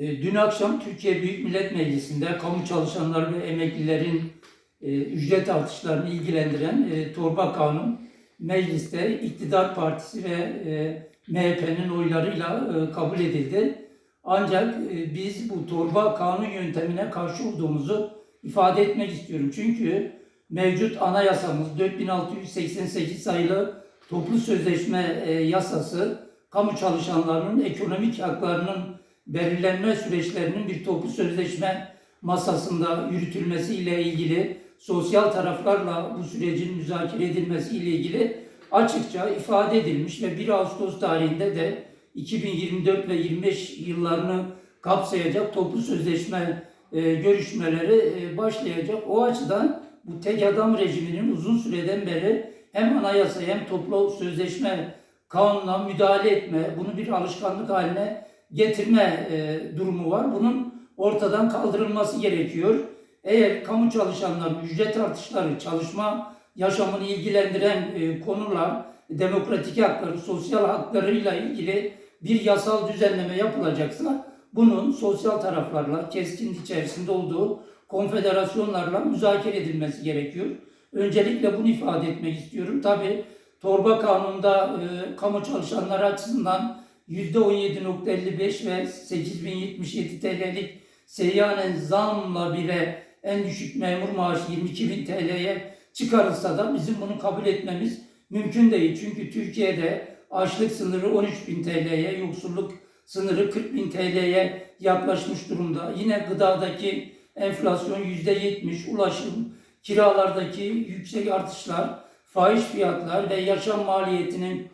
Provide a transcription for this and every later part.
E, Dün akşam Türkiye Büyük Millet Meclisi'nde kamu çalışanları ve emeklilerin e, ücret artışlarını ilgilendiren e, torba kanun mecliste iktidar partisi ve MHP'nin oylarıyla kabul edildi. Ancak biz bu torba kanun yöntemine karşı olduğumuzu ifade etmek istiyorum. Çünkü mevcut anayasamız 4688 sayılı toplu sözleşme yasası kamu çalışanlarının ekonomik haklarının belirlenme süreçlerinin bir toplu sözleşme masasında yürütülmesi ile ilgili sosyal taraflarla bu sürecin müzakere edilmesi ile ilgili açıkça ifade edilmiş ve 1 Ağustos tarihinde de 2024 ve 25 yıllarını kapsayacak toplu sözleşme e, görüşmeleri e, başlayacak. O açıdan bu tek adam rejiminin uzun süreden beri hem anayasa hem toplu sözleşme kanuna müdahale etme, bunu bir alışkanlık haline getirme e, durumu var. Bunun ortadan kaldırılması gerekiyor. Eğer kamu çalışanları ücret artışları, çalışma yaşamını ilgilendiren e, konular, demokratik hakları, sosyal haklarıyla ilgili bir yasal düzenleme yapılacaksa bunun sosyal taraflarla keskin içerisinde olduğu konfederasyonlarla müzakere edilmesi gerekiyor. Öncelikle bunu ifade etmek istiyorum. Tabi torba kanunda e, kamu çalışanları açısından %17.55 ve 8077 TL'lik seyyanen zamla bile en düşük memur maaşı 22.000 TL'ye çıkarılsa da bizim bunu kabul etmemiz mümkün değil. Çünkü Türkiye'de açlık sınırı 13.000 TL'ye, yoksulluk sınırı 40.000 TL'ye yaklaşmış durumda. Yine gıdadaki enflasyon %70, ulaşım, kiralardaki yüksek artışlar, fahiş fiyatlar ve yaşam maliyetinin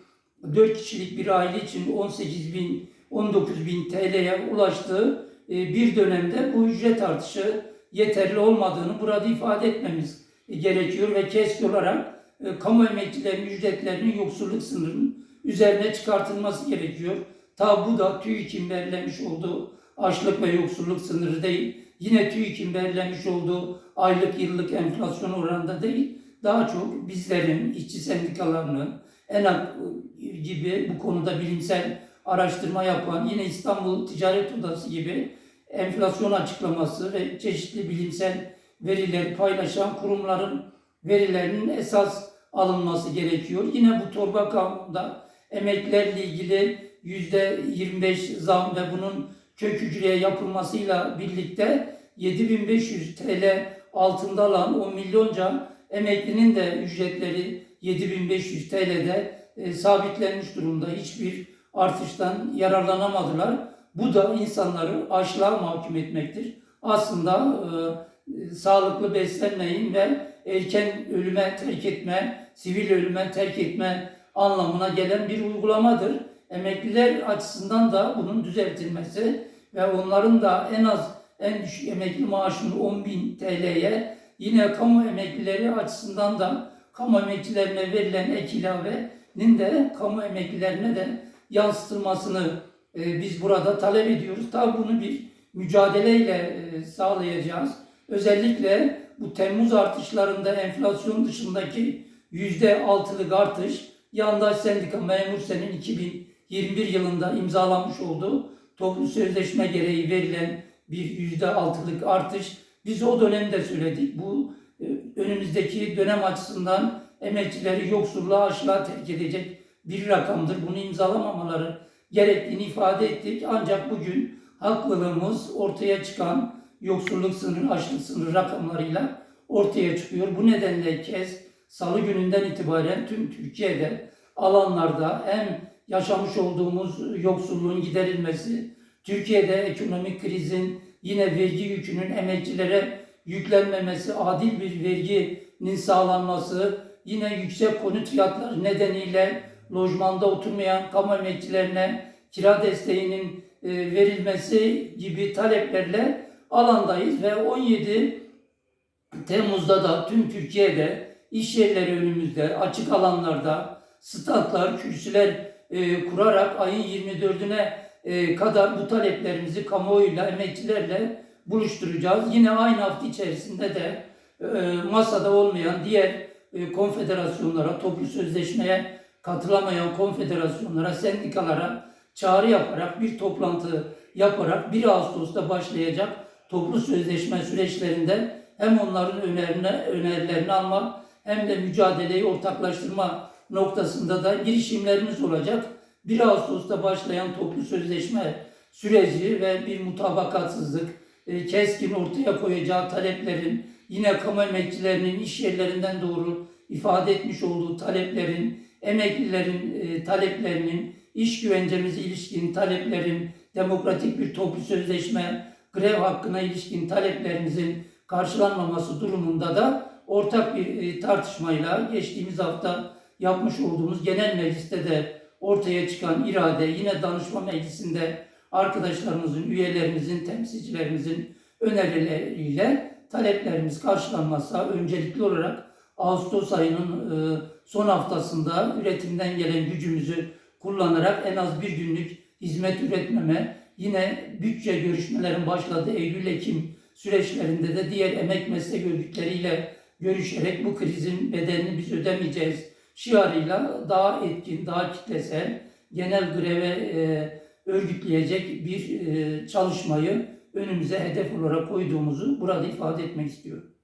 4 kişilik bir aile için 18 bin, 19 bin TL'ye ulaştığı e, bir dönemde bu ücret artışı yeterli olmadığını burada ifade etmemiz gerekiyor ve kesin olarak e, kamu emekçilerinin ücretlerinin yoksulluk sınırının üzerine çıkartılması gerekiyor. Ta bu da TÜİK'in belirlemiş olduğu açlık ve yoksulluk sınırı değil. Yine TÜİK'in belirlemiş olduğu aylık yıllık enflasyon oranında değil. Daha çok bizlerin, işçi sendikalarının, ENAK gibi bu konuda bilimsel araştırma yapan, yine İstanbul Ticaret Odası gibi enflasyon açıklaması ve çeşitli bilimsel verileri paylaşan kurumların verilerinin esas alınması gerekiyor. Yine bu torba kanunda emeklilerle ilgili yüzde 25 zam ve bunun kök hücreye yapılmasıyla birlikte 7500 TL altında alan 10 milyonca emeklinin de ücretleri 7500 TL'de e, sabitlenmiş durumda. Hiçbir artıştan yararlanamadılar. Bu da insanları açlığa mahkum etmektir. Aslında e, sağlıklı beslenmeyin ve erken ölüme terk etme, sivil ölüme terk etme anlamına gelen bir uygulamadır. Emekliler açısından da bunun düzeltilmesi ve onların da en az en düşük emekli maaşını 10.000 TL'ye yine kamu emeklileri açısından da kamu emeklilerine verilen ek ilavenin de kamu emeklilerine de yansıtılmasını e, biz burada talep ediyoruz. Tabi bunu bir mücadeleyle e, sağlayacağız. Özellikle bu Temmuz artışlarında enflasyon dışındaki yüzde altılık artış yandaş sendika memur senin 2021 yılında imzalanmış olduğu toplu sözleşme gereği verilen bir yüzde altılık artış. Biz o dönemde söyledik. Bu önümüzdeki dönem açısından emekçileri yoksulluğa açlığa terk edecek bir rakamdır. Bunu imzalamamaları gerektiğini ifade ettik. Ancak bugün haklılığımız ortaya çıkan yoksulluk sınırı, açlık sınırı rakamlarıyla ortaya çıkıyor. Bu nedenle kez salı gününden itibaren tüm Türkiye'de alanlarda hem yaşamış olduğumuz yoksulluğun giderilmesi, Türkiye'de ekonomik krizin yine vergi yükünün emekçilere yüklenmemesi, adil bir verginin sağlanması, yine yüksek konut fiyatları nedeniyle lojmanda oturmayan kamu emekçilerine kira desteğinin e, verilmesi gibi taleplerle alandayız ve 17 Temmuz'da da tüm Türkiye'de iş yerleri önümüzde, açık alanlarda, statlar, kürsüler e, kurarak ayın 24'üne e, kadar bu taleplerimizi kamuoyuyla, emekçilerle buluşturacağız. Yine aynı hafta içerisinde de e, masada olmayan diğer e, konfederasyonlara, toplu sözleşmeye katılamayan konfederasyonlara, sendikalara çağrı yaparak bir toplantı yaparak 1 Ağustos'ta başlayacak toplu sözleşme süreçlerinde hem onların önerine, önerilerini almak hem de mücadeleyi ortaklaştırma noktasında da girişimlerimiz olacak. 1 Ağustos'ta başlayan toplu sözleşme süreci ve bir mutabakatsızlık, keskin ortaya koyacağı taleplerin, yine kamu emekçilerinin iş yerlerinden doğru ifade etmiş olduğu taleplerin, emeklilerin e, taleplerinin, iş güvencemize ilişkin taleplerin, demokratik bir toplu sözleşme, grev hakkına ilişkin taleplerimizin karşılanmaması durumunda da ortak bir e, tartışmayla geçtiğimiz hafta yapmış olduğumuz genel mecliste de ortaya çıkan irade yine danışma meclisinde arkadaşlarımızın, üyelerimizin, temsilcilerimizin önerileriyle taleplerimiz karşılanmazsa öncelikli olarak Ağustos ayının e, son haftasında üretimden gelen gücümüzü kullanarak en az bir günlük hizmet üretmeme, yine bütçe görüşmelerin başladığı Eylül-Ekim süreçlerinde de diğer emek meslek örgütleriyle görüşerek bu krizin bedelini biz ödemeyeceğiz şiarıyla daha etkin, daha kitlesel, genel greve e, örgütleyecek bir e, çalışmayı önümüze hedef olarak koyduğumuzu burada ifade etmek istiyorum.